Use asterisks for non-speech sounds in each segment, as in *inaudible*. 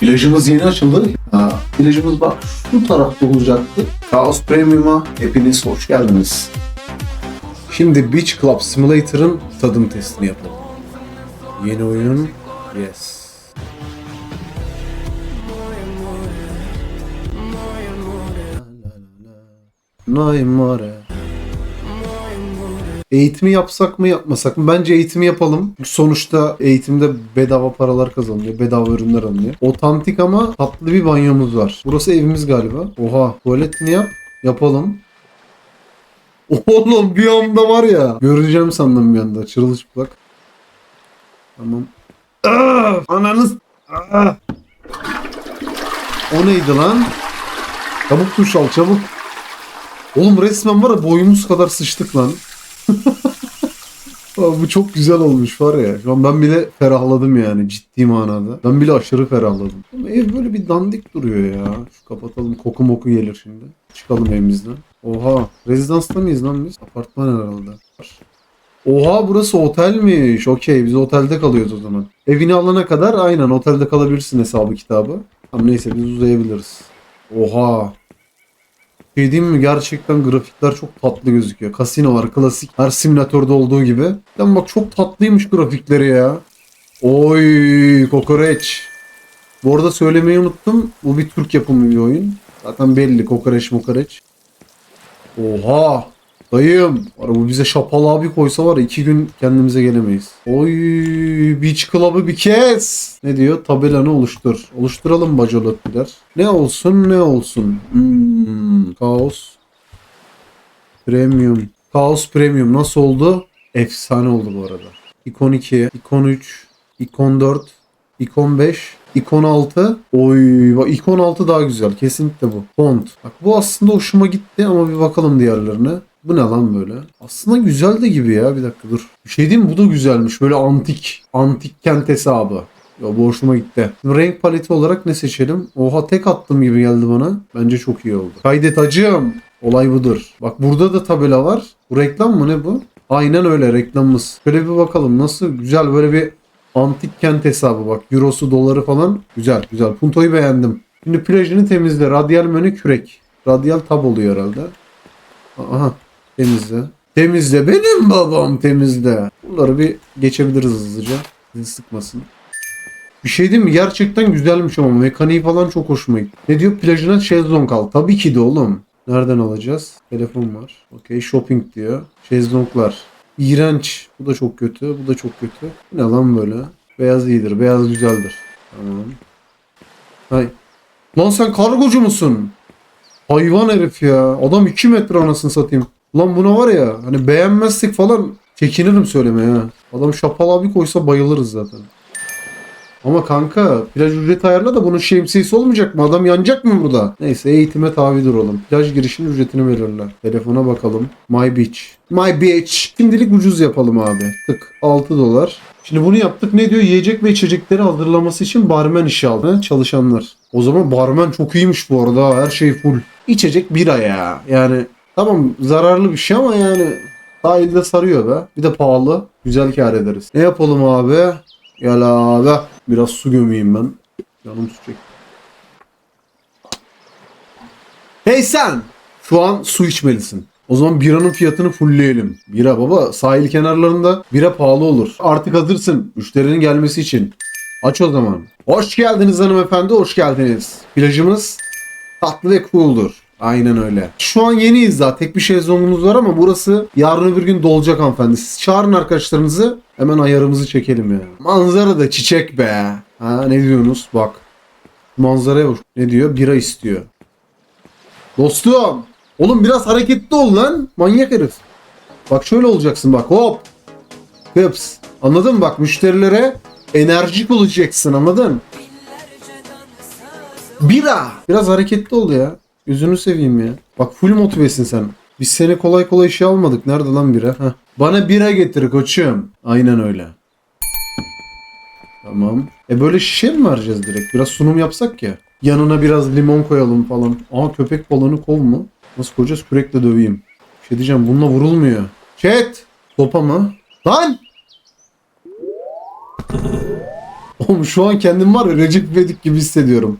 Plajımız yeni açıldı. Ha, bak şu tarafta olacaktı. Chaos Premium'a hepiniz hoş geldiniz. Şimdi Beach Club Simulator'ın tadım testini yapalım. Yeni oyun. Yes. Nay more. Eğitimi yapsak mı yapmasak mı? Bence eğitimi yapalım. Sonuçta eğitimde bedava paralar kazanılıyor. Bedava ürünler alınıyor. Otantik ama tatlı bir banyomuz var. Burası evimiz galiba. Oha tuvaletini yap. Yapalım. *laughs* Oğlum bir anda var ya. Göreceğim sandım bir anda. Çırılçıplak. Tamam. Ah, ananız. Ah. O neydi lan? Çabuk duş al çabuk. Oğlum resmen var ya boyumuz kadar sıçtık lan. Abi bu çok güzel olmuş var ya. Şu an ben bile ferahladım yani ciddi manada. Ben bile aşırı ferahladım. Ama ev böyle bir dandik duruyor ya. Şu kapatalım koku moku gelir şimdi. Çıkalım evimizden. Oha rezidansta mıyız lan biz? Apartman herhalde. Oha burası otelmiş. Okey biz otelde kalıyoruz o zaman. Evini alana kadar aynen otelde kalabilirsin hesabı kitabı. Ama neyse biz uzayabiliriz. Oha. Şey diyeyim mi? Gerçekten grafikler çok tatlı gözüküyor. Kasino var klasik. Her simülatörde olduğu gibi. Lan bak çok tatlıymış grafikleri ya. Oy kokoreç. Bu arada söylemeyi unuttum. Bu bir Türk yapımı bir oyun. Zaten belli kokoreç mokoreç. Oha. Dayım. Bu bize şapalı abi koysa var iki gün kendimize gelemeyiz. Oy Beach Club'ı bir kez. Ne diyor? Tabelanı oluştur. Oluşturalım bacolottiler. Ne olsun ne olsun. Hmm, Kaos. Premium. Kaos Premium nasıl oldu? Efsane oldu bu arada. İkon 2, İkon 3, İkon 4, İkon 5, İkon 6. Oy bak İkon 6 daha güzel. Kesinlikle bu. Font. Bak bu aslında hoşuma gitti ama bir bakalım diğerlerine. Bu ne lan böyle? Aslında güzel de gibi ya. Bir dakika dur. Bir şey diyeyim mi? Bu da güzelmiş. Böyle antik. Antik kent hesabı. Ya bu hoşuma gitti. Şimdi renk paleti olarak ne seçelim? Oha tek attım gibi geldi bana. Bence çok iyi oldu. Kaydet acım. Olay budur. Bak burada da tabela var. Bu reklam mı ne bu? Aynen öyle reklamımız. Şöyle bir bakalım nasıl güzel böyle bir antik kent hesabı bak. Eurosu doları falan. Güzel güzel. Punto'yu beğendim. Şimdi plajını temizle. Radyal menü kürek. Radyal tab oluyor herhalde. Aha temizle. Temizle benim babam temizle. Bunları bir geçebiliriz hızlıca. Bizi sıkmasın. Bir şey değil mi? Gerçekten güzelmiş ama mekaniği falan çok hoşuma gitti. Ne diyor? Plajına şezlong al. Tabii ki de oğlum. Nereden alacağız? Telefon var. Okey shopping diyor. Şezlonglar. İğrenç. Bu da çok kötü. Bu da çok kötü. Ne lan böyle? Beyaz iyidir. Beyaz güzeldir. Tamam. Hay. Lan sen kargocu musun? Hayvan herif ya. Adam 2 metre anasını satayım. Lan buna var ya hani beğenmezsek falan çekinirim söylemeye ha. Adam şapal abi koysa bayılırız zaten. Ama kanka plaj ücreti ayarla da bunun şemsiyesi olmayacak mı? Adam yanacak mı burada? Neyse eğitime tabi duralım. Plaj girişinin ücretini verirler. Telefona bakalım. My Beach. My Beach. Şimdilik ucuz yapalım abi. Tık 6 dolar. Şimdi bunu yaptık. Ne diyor? Yiyecek ve içecekleri hazırlaması için barmen işi aldı. Çalışanlar. O zaman barmen çok iyiymiş bu arada. Her şey full. İçecek bira ya. Yani tamam zararlı bir şey ama yani sahilde sarıyor be. Bir de pahalı. Güzel kar ederiz. Ne yapalım abi? Gel abi. Biraz su gömeyim ben. Canım su. Hey sen! Şu an su içmelisin. O zaman biranın fiyatını fullleyelim. Bira baba sahil kenarlarında bira pahalı olur. Artık hazırsın müşterinin gelmesi için. Aç o zaman. Hoş geldiniz hanımefendi, hoş geldiniz. Plajımız tatlı ve cool'dur. Aynen öyle. Şu an yeniyiz daha. Tek bir şezlongumuz var ama burası yarın öbür gün dolacak hanımefendi. Siz çağırın arkadaşlarınızı. Hemen ayarımızı çekelim ya. Manzara da çiçek be. Ha ne diyorsunuz? Bak. Manzaraya bak. Ne diyor? Bira istiyor. Dostum. Oğlum biraz hareketli ol lan. Manyak herif. Bak şöyle olacaksın bak. Hop. Kıps. Anladın mı? Bak müşterilere enerjik olacaksın anladın? Bira. Biraz hareketli ol ya. Gözünü seveyim ya. Bak full motivesin sen. Biz seni kolay kolay işe almadık. Nerede lan bira? Heh. Bana bira getir koçum. Aynen öyle. Tamam. E böyle şişe mi vereceğiz direkt? Biraz sunum yapsak ya. Yanına biraz limon koyalım falan. Aa köpek balığını kov mu? Nasıl koyacağız? Kürekle döveyim. Bir şey diyeceğim bununla vurulmuyor. Chat! Sopa mı? Lan! *laughs* Oğlum şu an kendim var ya Recep İvedik gibi hissediyorum.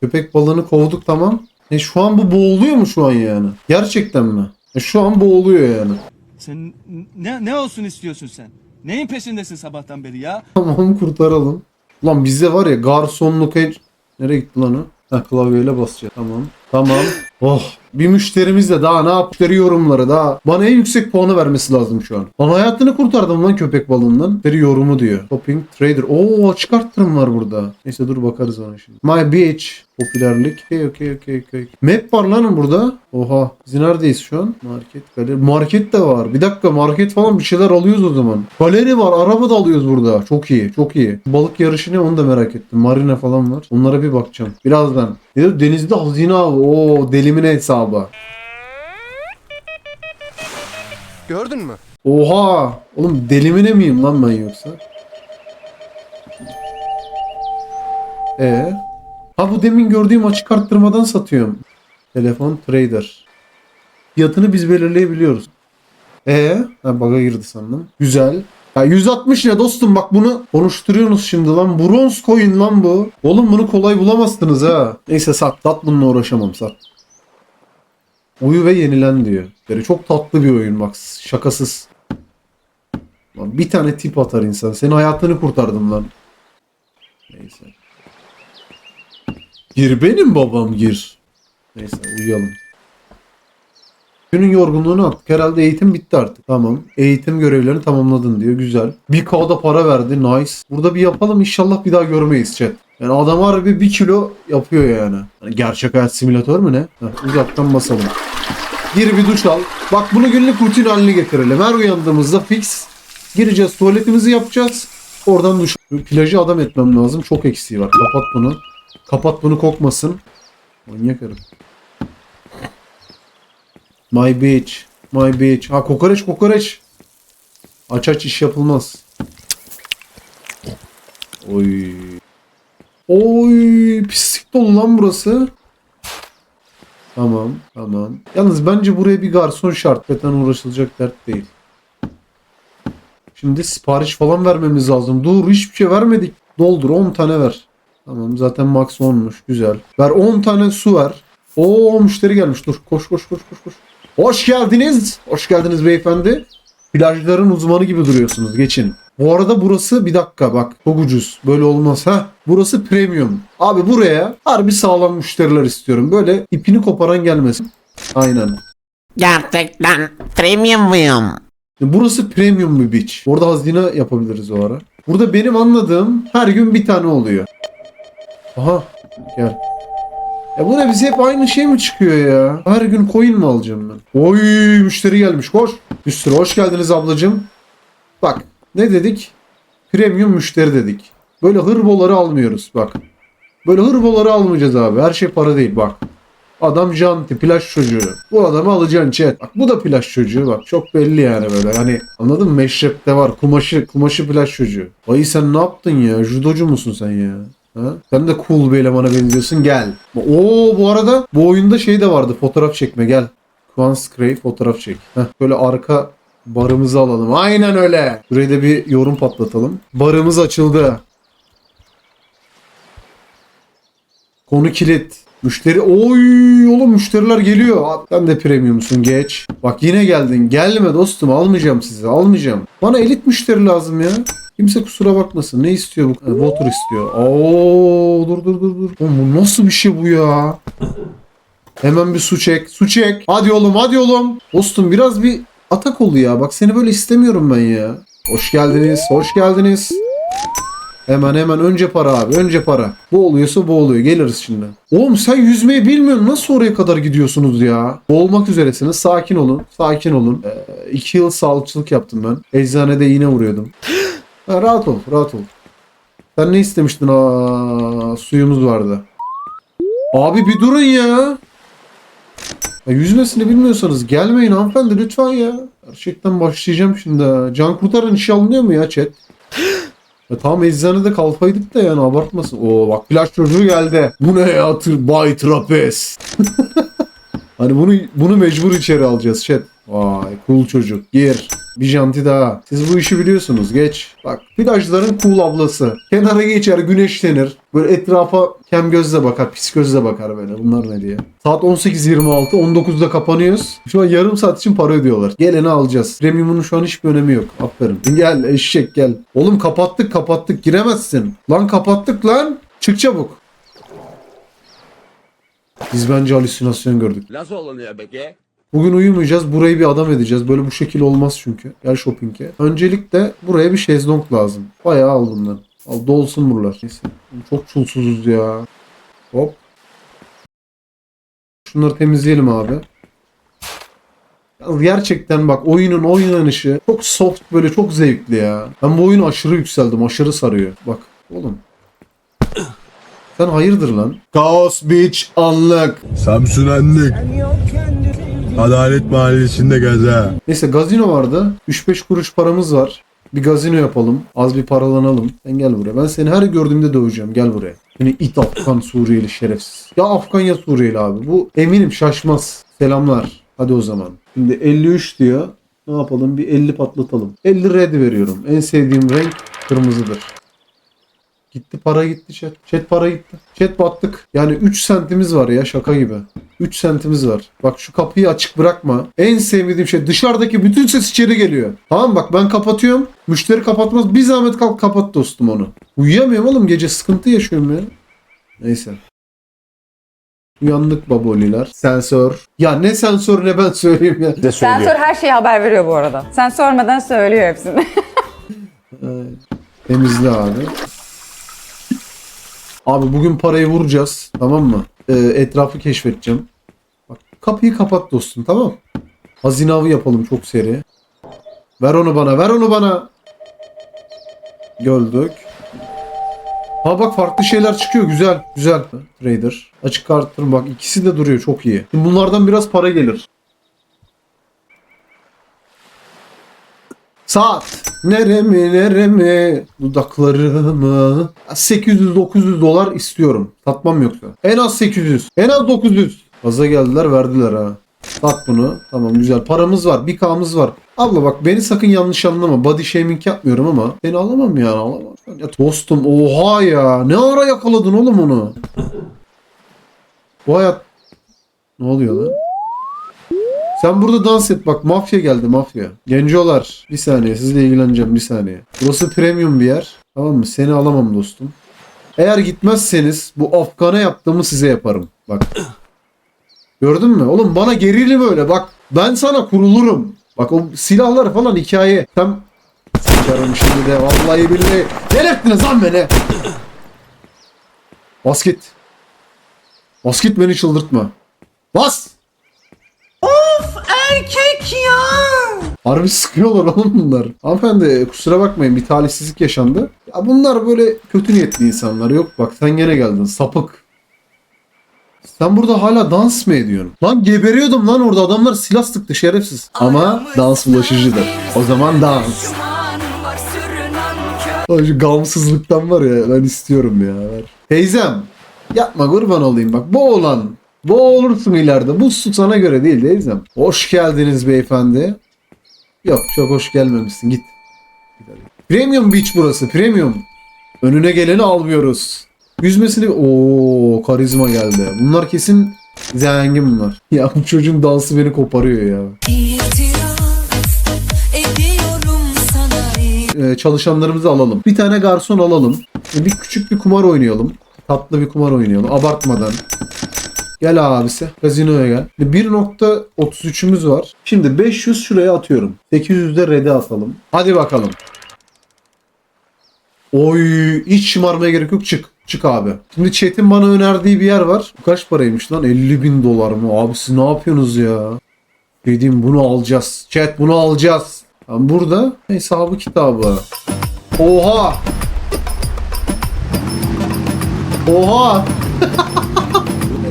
Köpek balığını kovduk tamam. E şu an bu boğuluyor mu şu an yani? Gerçekten mi? E şu an boğuluyor yani. Sen ne ne olsun istiyorsun sen? Neyin peşindesin sabahtan beri ya? Tamam kurtaralım. Lan bizde var ya garsonluk en... Nereye gitti lan o? Ha klavyeyle basacağız. Tamam. Tamam. *laughs* Oh. Bir müşterimiz de daha ne yap? Müşteri yorumları daha. Bana en yüksek puanı vermesi lazım şu an. Lan hayatını kurtardım lan köpek balığından. Müşteri yorumu diyor. Shopping trader. Oo açık arttırım var burada. Neyse dur bakarız ona şimdi. My beach. Popülerlik. Okey okey okey okey. Map var lan burada. Oha. Biz neredeyiz şu an? Market galeri. Market de var. Bir dakika market falan bir şeyler alıyoruz o zaman. Galeri var. Araba da alıyoruz burada. Çok iyi. Çok iyi. Balık yarışı ne onu da merak ettim. Marina falan var. Onlara bir bakacağım. Birazdan. Diyor? Denizde hazine avı. Oo delimine hesabı. Gördün mü? Oha! Oğlum delimine miyim lan ben yoksa? E Ha bu demin gördüğüm açık arttırmadan satıyorum. Telefon trader. Fiyatını biz belirleyebiliyoruz. E ha bug'a girdi sandım. Güzel. Ya 160 ne dostum bak bunu konuşturuyorsunuz şimdi lan. Bronz coin lan bu. Oğlum bunu kolay bulamazsınız ha. Neyse sat. Sat bununla uğraşamam sat. Uyu ve yenilen diyor. Yani çok tatlı bir oyun bak şakasız. Lan bir tane tip atar insan. Senin hayatını kurtardım lan. Neyse. Gir benim babam gir. Neyse uyuyalım. Günün yorgunluğunu attık. Herhalde eğitim bitti artık. Tamam. Eğitim görevlerini tamamladın diyor. Güzel. Bir K'da para verdi. Nice. Burada bir yapalım. İnşallah bir daha görmeyiz chat. Yani adam harbi bir kilo yapıyor yani. Hani gerçek hayat simülatör mü ne? Uzaktan basalım. Gir bir duş al. Bak bunu günlük rutin haline getirelim. Her uyandığımızda fix gireceğiz tuvaletimizi yapacağız. Oradan duş. Plajı adam etmem lazım. Çok eksiği var. Kapat bunu. Kapat bunu kokmasın. Manyak herif. My beach. My beach. Ha kokoreç kokoreç. Aç aç iş yapılmaz. Oy. Oy pislik dolu lan burası. Tamam, tamam. Yalnız bence buraya bir garson şart. Hakikaten uğraşılacak dert değil. Şimdi sipariş falan vermemiz lazım. Dur hiçbir şey vermedik. Doldur 10 tane ver. Tamam zaten max 10'muş. Güzel. Ver 10 tane su ver. Oo müşteri gelmiş. Dur koş koş koş koş koş. Hoş geldiniz. Hoş geldiniz beyefendi. Plajların uzmanı gibi duruyorsunuz. Geçin. Bu arada burası bir dakika bak çok ucuz. Böyle olmaz ha. Burası premium. Abi buraya harbi sağlam müşteriler istiyorum. Böyle ipini koparan gelmesin. Aynen. Gerçekten premium muyum? Burası premium bir beach. Orada hazine yapabiliriz o ara. Burada benim anladığım her gün bir tane oluyor. Aha gel. Ya bu ne bize hep aynı şey mi çıkıyor ya? Her gün coin mi alacağım ben? Oy müşteri gelmiş koş. Sürü hoş geldiniz ablacığım. Bak ne dedik? Premium müşteri dedik. Böyle hırboları almıyoruz bak. Böyle hırboları almayacağız abi. Her şey para değil bak. Adam janti plaj çocuğu. Bu adamı alacaksın chat. Bak bu da plaj çocuğu bak. Çok belli yani böyle. Hani anladın mı? Meşrepte var. Kumaşı kumaşı plaj çocuğu. Ay sen ne yaptın ya? Judocu musun sen ya? Ha? Sen de cool bir elemana benziyorsun. Gel. Oo bu arada bu oyunda şey de vardı. Fotoğraf çekme gel. Quan Scray fotoğraf çek. Heh, böyle arka barımızı alalım. Aynen öyle. Buraya da bir yorum patlatalım. Barımız açıldı. Konu kilit. Müşteri oy oğlum müşteriler geliyor. Sen de premiumsun geç. Bak yine geldin. Gelme dostum almayacağım sizi almayacağım. Bana elit müşteri lazım ya. Kimse kusura bakmasın. Ne istiyor bu? Water istiyor. Oo dur dur dur dur. Oğlum bu nasıl bir şey bu ya? Hemen bir su çek. Su çek. Hadi oğlum hadi oğlum. Dostum biraz bir atak ol ya. Bak seni böyle istemiyorum ben ya. Hoş geldiniz. Hoş geldiniz. Hemen hemen önce para abi. Önce para. Bu oluyorsa bu oluyor. Geliriz şimdi. Oğlum sen yüzmeyi bilmiyorsun. Nasıl oraya kadar gidiyorsunuz ya? Boğulmak üzeresiniz. Sakin olun. Sakin olun. Ee, iki yıl sağlıkçılık yaptım ben. Eczanede iğne vuruyordum. Ha, rahat ol. Rahat ol. Sen ne istemiştin? Aa, suyumuz vardı. Abi bir durun ya. ya. Yüzmesini bilmiyorsanız gelmeyin hanımefendi lütfen ya. Gerçekten başlayacağım şimdi. Can kurtaran işe alınıyor mu ya chat? Ya tamam eczanede kalfaydık da yani abartmasın. Oo bak plaj çocuğu geldi. Bu ne ya tır bay trapez. *laughs* hani bunu bunu mecbur içeri alacağız chat. Vay cool çocuk. Gir. Bir janti daha. Siz bu işi biliyorsunuz. Geç. Bak plajların cool ablası. Kenara geçer güneşlenir. Böyle etrafa kem gözle bakar. Pis gözle bakar böyle. Bunlar ne diye. Saat 18.26. 19'da kapanıyoruz. Şu an yarım saat için para ödüyorlar. Geleni alacağız. Premium'un şu an hiçbir önemi yok. Aferin. Gel eşek gel. Oğlum kapattık kapattık. Giremezsin. Lan kapattık lan. Çık çabuk. Biz bence halüsinasyon gördük. Nasıl olunuyor peki? Bugün uyumayacağız. Burayı bir adam edeceğiz. Böyle bu şekil olmaz çünkü. Gel shopping'e. Öncelikle buraya bir şezlong lazım. Bayağı al bundan. Al dolsun buralar. Neyse. Çok çulsuzuz ya. Hop. Şunları temizleyelim abi. Ya Gerçekten bak oyunun oynanışı çok soft böyle çok zevkli ya. Ben bu oyunu aşırı yükseldim. Aşırı sarıyor. Bak oğlum. Sen hayırdır lan? Chaos Beach anlık. Samsun Anlık. Adalet Mahallesi'nde gaza. Neyse gazino vardı. 3-5 kuruş paramız var. Bir gazino yapalım. Az bir paralanalım. Sen gel buraya. Ben seni her gördüğümde döveceğim. Gel buraya. Seni it Afgan Suriyeli şerefsiz. Ya Afgan ya Suriyeli abi. Bu eminim şaşmaz. Selamlar. Hadi o zaman. Şimdi 53 diyor. Ne yapalım? Bir 50 patlatalım. 50 red veriyorum. En sevdiğim renk kırmızıdır. Gitti para gitti chat. Chat para gitti. Chat battık. Yani 3 sentimiz var ya şaka gibi. 3 sentimiz var. Bak şu kapıyı açık bırakma. En sevmediğim şey dışarıdaki bütün ses içeri geliyor. Tamam bak ben kapatıyorum. Müşteri kapatmaz. Bir zahmet kalk kapat dostum onu. Uyuyamıyorum oğlum gece sıkıntı yaşıyorum ya. Neyse. Uyandık baboliler. Sensör. Ya ne sensör ne ben söyleyeyim ya. Sensör her şeyi haber veriyor bu arada. Sen sormadan söylüyor hepsini. *laughs* Temizle abi. Abi bugün parayı vuracağız. Tamam mı? Ee, etrafı keşfedeceğim. Bak kapıyı kapat dostum tamam. Hazine avı yapalım çok seri. Ver onu bana ver onu bana. Gördük. Ha bak farklı şeyler çıkıyor güzel güzel. Trader. Açık arttırım bak ikisi de duruyor çok iyi. Şimdi bunlardan biraz para gelir. Saat. Neremi neremi dudaklarımı 800-900 dolar istiyorum. Satmam yoksa. En az 800. En az 900. Gaza geldiler verdiler ha. Sat bunu. Tamam güzel. Paramız var. Bir K'mız var. Abla bak beni sakın yanlış anlama. Body shaming yapmıyorum ama seni alamam yani alamam. Ya dostum oha ya. Ne ara yakaladın oğlum onu? Bu hayat... Ne oluyor lan? Sen burada dans et bak mafya geldi mafya. Gencolar bir saniye sizle ilgileneceğim bir saniye. Burası premium bir yer. Tamam mı? Seni alamam dostum. Eğer gitmezseniz bu Afgan'a yaptığımı size yaparım. Bak. Gördün mü? Oğlum bana gerili böyle bak. Ben sana kurulurum. Bak o silahlar falan hikaye. Sen Sikerim şimdi de vallahi billahi. Delirttiniz lan beni. Bas git. Bas git beni çıldırtma. Bas. Erkek ya. Harbi sıkıyorlar oğlum bunlar. Hanımefendi kusura bakmayın bir talihsizlik yaşandı. Ya bunlar böyle kötü niyetli insanlar. Yok bak sen gene geldin sapık. Sen burada hala dans mı ediyorsun? Lan geberiyordum lan orada adamlar silah sıktı şerefsiz. Ama dans bulaşıcıdır. O zaman dans. Lan şu gamsızlıktan var ya ben istiyorum ya. Teyzem yapma kurban olayım bak bu oğlan. Bu olursun ileride. Bu su sana göre değil teyzem. Hoş geldiniz beyefendi. Yok çok hoş gelmemişsin git. Premium Beach burası premium. Önüne geleni almıyoruz. Yüzmesini... Oo karizma geldi. Bunlar kesin zengin bunlar. *laughs* Ya bu çocuğun dansı beni koparıyor ya. Ee, çalışanlarımızı alalım. Bir tane garson alalım. Ee, Bir küçük bir kumar oynayalım. Tatlı bir kumar oynayalım. Abartmadan. Gel abisi. Gazinoya gel. 1.33'ümüz var. Şimdi 500 şuraya atıyorum. 800 de red'e atalım. Hadi bakalım. Oy hiç şımarmaya gerek yok çık. Çık abi. Şimdi chat'in bana önerdiği bir yer var. Bu kaç paraymış lan? 50 bin dolar mı? Abi siz ne yapıyorsunuz ya? Dediğim bunu alacağız. Chat bunu alacağız. Ben burada hesabı kitabı. Oha! Oha! *laughs*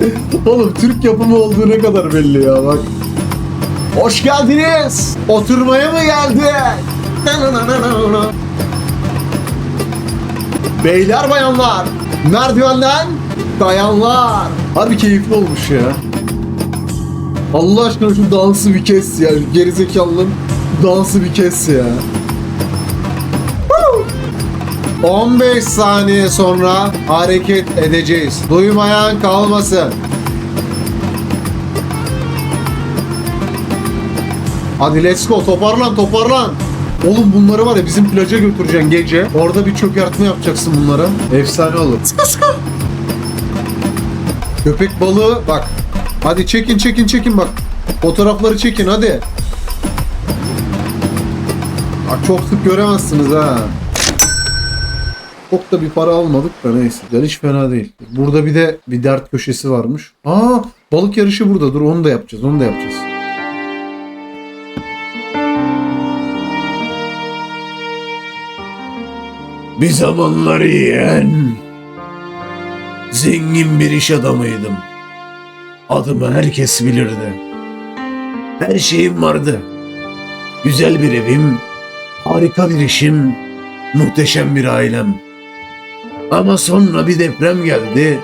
*laughs* Oğlum Türk yapımı olduğu ne kadar belli ya bak. Hoş geldiniz. Oturmaya mı geldik? Beyler bayanlar. Merdivenden dayanlar. Harbi keyifli olmuş ya. Allah aşkına şu dansı bir kes ya. Gerizekalının dansı bir kes ya. Woo! 15 saniye sonra hareket edeceğiz. Duymayan kalmasın. Hadi let's go toparlan toparlan. Oğlum bunları var ya bizim plaja götüreceksin gece. Orada bir çökertme yapacaksın bunlara. Efsane olur. Köpek balığı bak. Hadi çekin çekin çekin bak. Fotoğrafları çekin hadi. Bak çok sık göremezsiniz ha. Çok da bir para almadık da neyse. Güzel hiç fena değil. Burada bir de bir dert köşesi varmış. Aa balık yarışı burada. Dur onu da yapacağız. Onu da yapacağız. Bir zamanlar yiyen zengin bir iş adamıydım. Adımı herkes bilirdi. Her şeyim vardı. Güzel bir evim, harika bir işim, muhteşem bir ailem. Ama sonra bir deprem geldi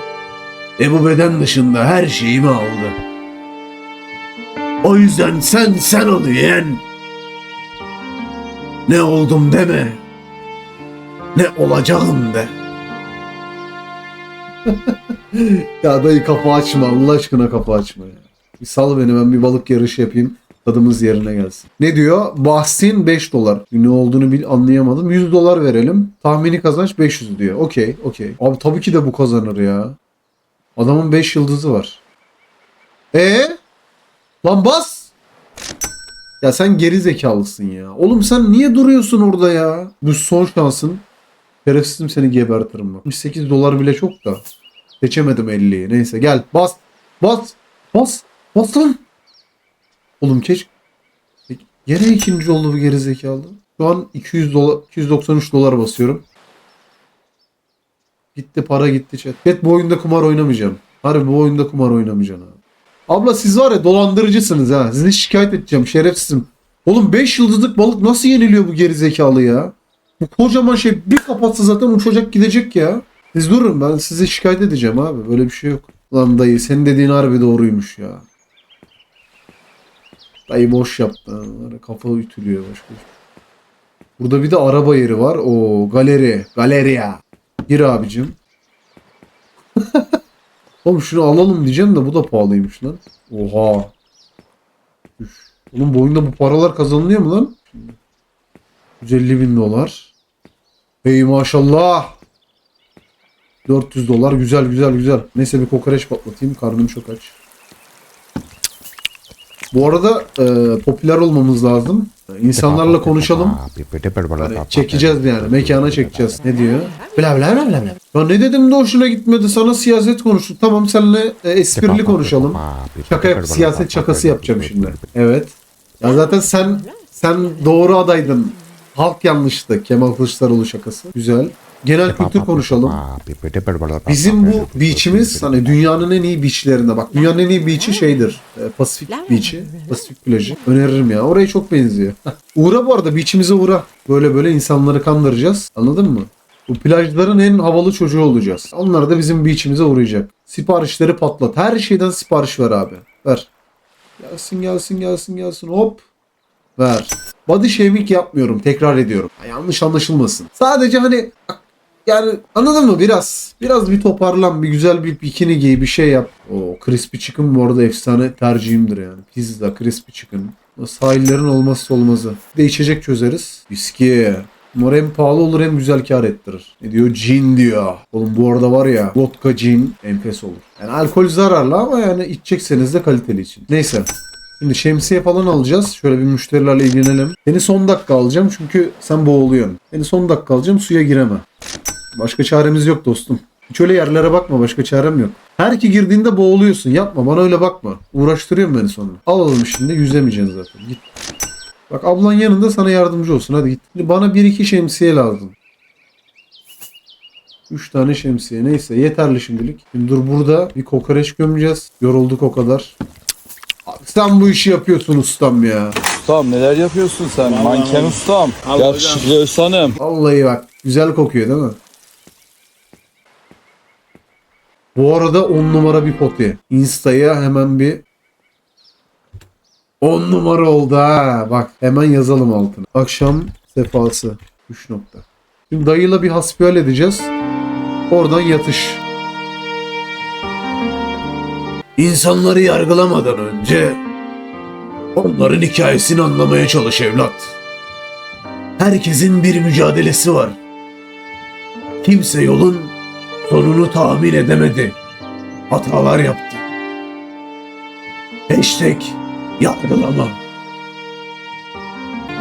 ve bu beden dışında her şeyimi aldı. O yüzden sen sen ol yeğen. Ne oldum deme. Ne olacağım de. *laughs* ya dayı kapı açma Allah aşkına kapı açma ya. Bir sal beni ben bir balık yarışı yapayım. Tadımız yerine gelsin. Ne diyor? Bahsin 5 dolar. Ne olduğunu bil anlayamadım. 100 dolar verelim. Tahmini kazanç 500 diyor. Okey, okey. Abi tabii ki de bu kazanır ya. Adamın 5 yıldızı var. E Lan bas! Ya sen geri zekalısın ya. Oğlum sen niye duruyorsun orada ya? Bu son şansın. Şerefsizim seni gebertirim bak. 68 dolar bile çok da. Seçemedim 50'yi. Neyse gel bas. Bas. Bas. Bas lan. Oğlum keş. Gene ikinci oldu bu gerizekalı. Şu an 200 dolar, 293 dolar basıyorum. Gitti para gitti chat. Chat bu oyunda kumar oynamayacağım. Harbi bu oyunda kumar oynamayacağım abi. Abla siz var ya dolandırıcısınız ha. Sizi şikayet edeceğim şerefsizim. Oğlum 5 yıldızlık balık nasıl yeniliyor bu gerizekalı ya? Bu kocaman şey bir kapatsa zaten uçacak gidecek ya. Siz durun ben sizi şikayet edeceğim abi. Böyle bir şey yok. Lan dayı senin dediğin harbi doğruymuş ya. Dayı boş yaptı. Kafa ütülüyor başka şey. Burada bir de araba yeri var. O galeri. Galeriya. Gir abicim. *laughs* Oğlum şunu alalım diyeceğim de bu da pahalıymış lan. Oha. Üf. Oğlum bu oyunda bu paralar kazanılıyor mu lan? 150 bin dolar. Hey maşallah. 400 dolar güzel güzel güzel. Neyse bir kokoreç patlatayım. Karnım çok aç. Bu arada e, popüler olmamız lazım. İnsanlarla konuşalım. Hani çekeceğiz yani. Mekana çekeceğiz. Ne diyor? Bla bla bla bla. Ya ne dedim de hoşuna gitmedi. Sana siyaset konuştuk. Tamam seninle e, esprili konuşalım. Şaka yap, siyaset şakası yapacağım şimdi. Evet. Ya zaten sen sen doğru adaydın. Halk yanlıştı. Kemal Kılıçdaroğlu şakası. Güzel. Genel kültür konuşalım. Bizim bu beach'imiz hani dünyanın en iyi beach'lerinde bak. Dünyanın en iyi beach'i şeydir. e, Pasifik beach'i. Pasifik plajı. Öneririm ya. Oraya çok benziyor. *laughs* uğra bu arada beach'imize uğra. Böyle böyle insanları kandıracağız. Anladın mı? Bu plajların en havalı çocuğu olacağız. Onlar da bizim beach'imize uğrayacak. Siparişleri patlat. Her şeyden sipariş ver abi. Ver. Gelsin gelsin gelsin gelsin. Hop. Ver. Body shaming yapmıyorum. Tekrar ediyorum. Yanlış anlaşılmasın. Sadece hani yani anladın mı biraz? Biraz bir toparlan, bir güzel bir bikini giy, bir şey yap. O crispy chicken bu arada efsane tercihimdir yani. Pizza, crispy chicken. O sahillerin olmazsa olmazı. Bir de içecek çözeriz. Viski. Bunlar hem pahalı olur hem güzel kar ettirir. Ne diyor? Cin diyor. Oğlum bu arada var ya vodka cin enfes olur. Yani alkol zararlı ama yani içecekseniz de kaliteli için. Neyse. Şimdi şemsiye falan alacağız. Şöyle bir müşterilerle ilgilenelim. Seni son dakika alacağım çünkü sen boğuluyorsun. Seni son dakika alacağım suya gireme. Başka çaremiz yok dostum. Hiç öyle yerlere bakma başka çarem yok. Her ki girdiğinde boğuluyorsun. Yapma bana öyle bakma. Uğraştırıyorsun beni sonra. Alalım şimdi yüzemeyeceksin zaten. Git. Bak ablan yanında sana yardımcı olsun. Hadi git. Şimdi bana bir iki şemsiye lazım. Üç tane şemsiye. Neyse yeterli şimdilik. Şimdi dur burada bir kokoreç gömeceğiz. Yorulduk o kadar. Abi sen bu işi yapıyorsun ustam ya. Ustam neler yapıyorsun sen? Manken ustam. Yakışıklı Özhan'ım. Vallahi bak güzel kokuyor değil mi? Bu arada 10 numara bir poti. Insta'ya hemen bir 10 numara oldu ha. Bak hemen yazalım altına. Akşam sefası. 3 nokta. Şimdi dayıyla bir hasbihal edeceğiz. Oradan yatış. İnsanları yargılamadan önce onların hikayesini anlamaya çalış evlat. Herkesin bir mücadelesi var. Kimse yolun sonunu tahmin edemedi. Hatalar yaptı. Hashtag yargılama.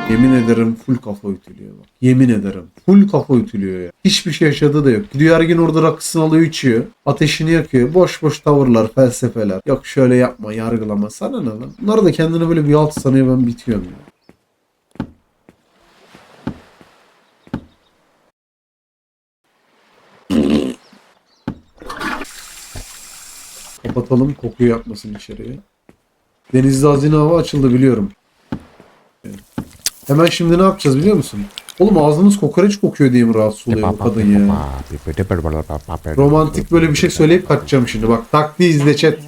Yemin ederim full kafa ütülüyor bak. Yemin ederim. Full kafa ütülüyor ya. Hiçbir şey yaşadığı da yok. Gidiyor her gün orada rakısını alıyor içiyor. Ateşini yakıyor. Boş boş tavırlar, felsefeler. Yok şöyle yapma, yargılama. Sana ne lan? Bunlar da kendini böyle bir alt sanıyor ben bitiyorum ya. Kapatalım kokuyu yapmasın içeriye. Denizde hazine hava açıldı biliyorum. Hemen şimdi ne yapacağız biliyor musun? Oğlum ağzımız kokoreç kokuyor diye mi rahatsız oluyor bu kadın ya? Romantik böyle bir şey söyleyip kaçacağım şimdi. Bak taktiği izle chat.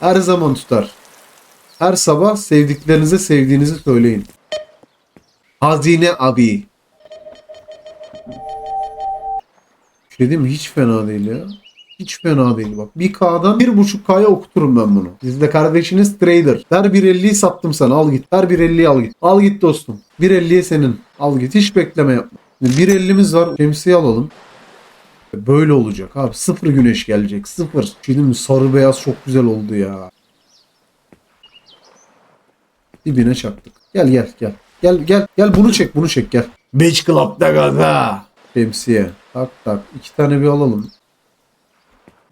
Her zaman tutar. Her sabah sevdiklerinize sevdiğinizi söyleyin. Hazine abi. Şey diyeyim mi? Hiç fena değil ya. Hiç fena değil bak. 1K'dan 1.5K'ya okuturum ben bunu. Sizde kardeşiniz trader. Der 1.50'yi sattım sana al git. Der 1.50'yi al git. Al git dostum. 1.50'ye senin. Al git. Hiç bekleme yapma. 1.50'miz var. Şemsiye alalım. Böyle olacak abi. Sıfır güneş gelecek. Sıfır. Mi? Sarı beyaz çok güzel oldu ya. Dibine çaktık. Gel gel gel. Gel gel. Gel bunu çek bunu çek gel. Beach Club'da gaza. Şemsiye. Tak tak. İki tane bir alalım.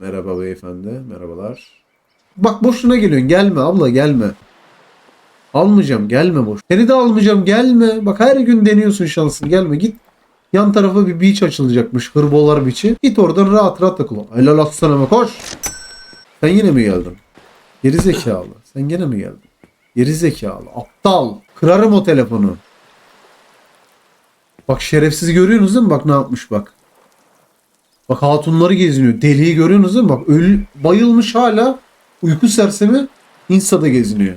Merhaba beyefendi. Merhabalar. Bak boşuna geliyorsun. Gelme abla gelme. Almayacağım. Gelme boş. Seni de almayacağım. Gelme. Bak her gün deniyorsun şansın. Gelme git. Yan tarafa bir beach açılacakmış. Hırbolar beach'i. Git oradan rahat rahat takıl. Helal atsana be koş. Sen yine mi geldin? Geri zekalı. Sen gene mi geldin? Geri zekalı. Aptal. Kırarım o telefonu. Bak şerefsiz görüyorsunuz değil mi? Bak ne yapmış bak. Bak hatunları geziniyor. Deliği görüyorsunuz değil mi? Bak ölü, bayılmış hala. Uyku sersemi Insta'da geziniyor.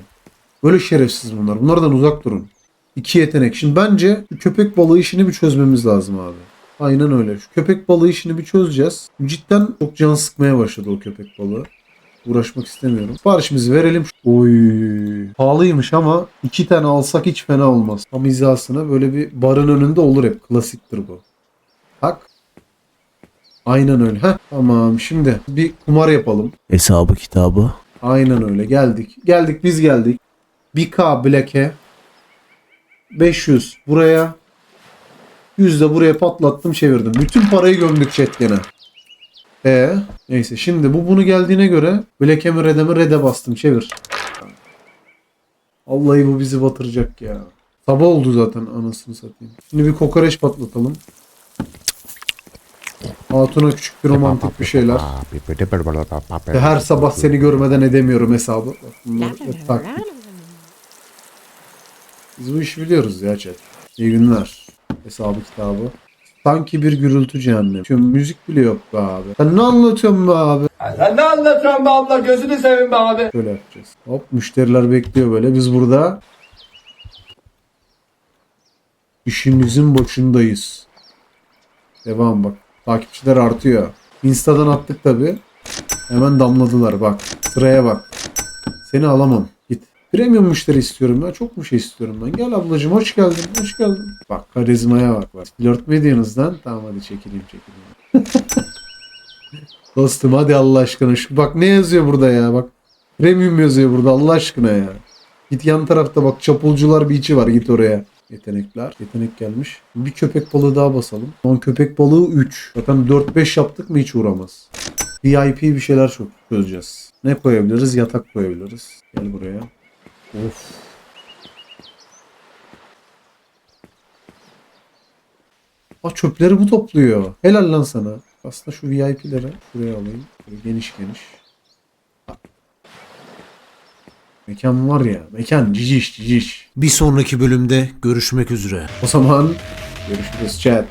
Böyle şerefsiz bunlar. Bunlardan uzak durun. İki yetenek. Şimdi bence köpek balığı işini bir çözmemiz lazım abi. Aynen öyle. Şu köpek balığı işini bir çözeceğiz. Cidden çok can sıkmaya başladı o köpek balığı. Uğraşmak istemiyorum. Siparişimizi verelim. Oy. Pahalıymış ama iki tane alsak hiç fena olmaz. Tam hizasına böyle bir barın önünde olur hep. Klasiktir bu. Bak. Aynen öyle. Heh, tamam şimdi bir kumar yapalım. Hesabı kitabı. Aynen öyle geldik. Geldik biz geldik. 1K Black'e 500 buraya 100 de buraya patlattım çevirdim. Bütün parayı gömdük chat gene. E neyse şimdi bu bunu geldiğine göre Black'e mi Red'e mi Red'e bastım çevir. Vallahi bu bizi batıracak ya. Sabah oldu zaten anasını satayım. Şimdi bir kokoreç patlatalım. Hatuna küçük bir romantik bir şeyler. Ve her sabah seni görmeden edemiyorum hesabı. Bunlar hep taktik. Biz bu işi biliyoruz ya chat. İyi günler. Hesabı kitabı. Sanki bir gürültü cehennemi. Çünkü müzik bile yok be abi. Sen ne anlatıyorsun be abi? Sen ne anlatıyorsun be abla gözünü seveyim be abi. Şöyle yapacağız. Hop müşteriler bekliyor böyle. Biz burada işimizin başındayız. Devam bak. Takipçiler artıyor. Insta'dan attık tabi. Hemen damladılar bak. Sıraya bak. Seni alamam. Git. Premium müşteri istiyorum ya. Çok mu şey istiyorum ben. Gel ablacığım hoş geldin. Hoş geldin. Bak karizmaya bak bak. Flört mü ediyorsunuzdan? Tamam hadi çekileyim çekileyim. *laughs* Dostum hadi Allah aşkına. Şu, bak ne yazıyor burada ya bak. Premium yazıyor burada Allah aşkına ya. Git yan tarafta bak çapulcular bir içi var git oraya. Yetenekler. Yetenek gelmiş. Bir köpek balığı daha basalım. Son köpek balığı 3. Zaten 4-5 yaptık mı hiç uğramaz. VIP bir şeyler çok çözeceğiz. Ne koyabiliriz? Yatak koyabiliriz. Gel buraya. Of. Aa çöpleri bu topluyor. Helal lan sana. Aslında şu VIP'leri şuraya alayım. Böyle geniş geniş. Mekan var ya. Mekan ciciş ciciş. Bir sonraki bölümde görüşmek üzere. O zaman görüşürüz chat.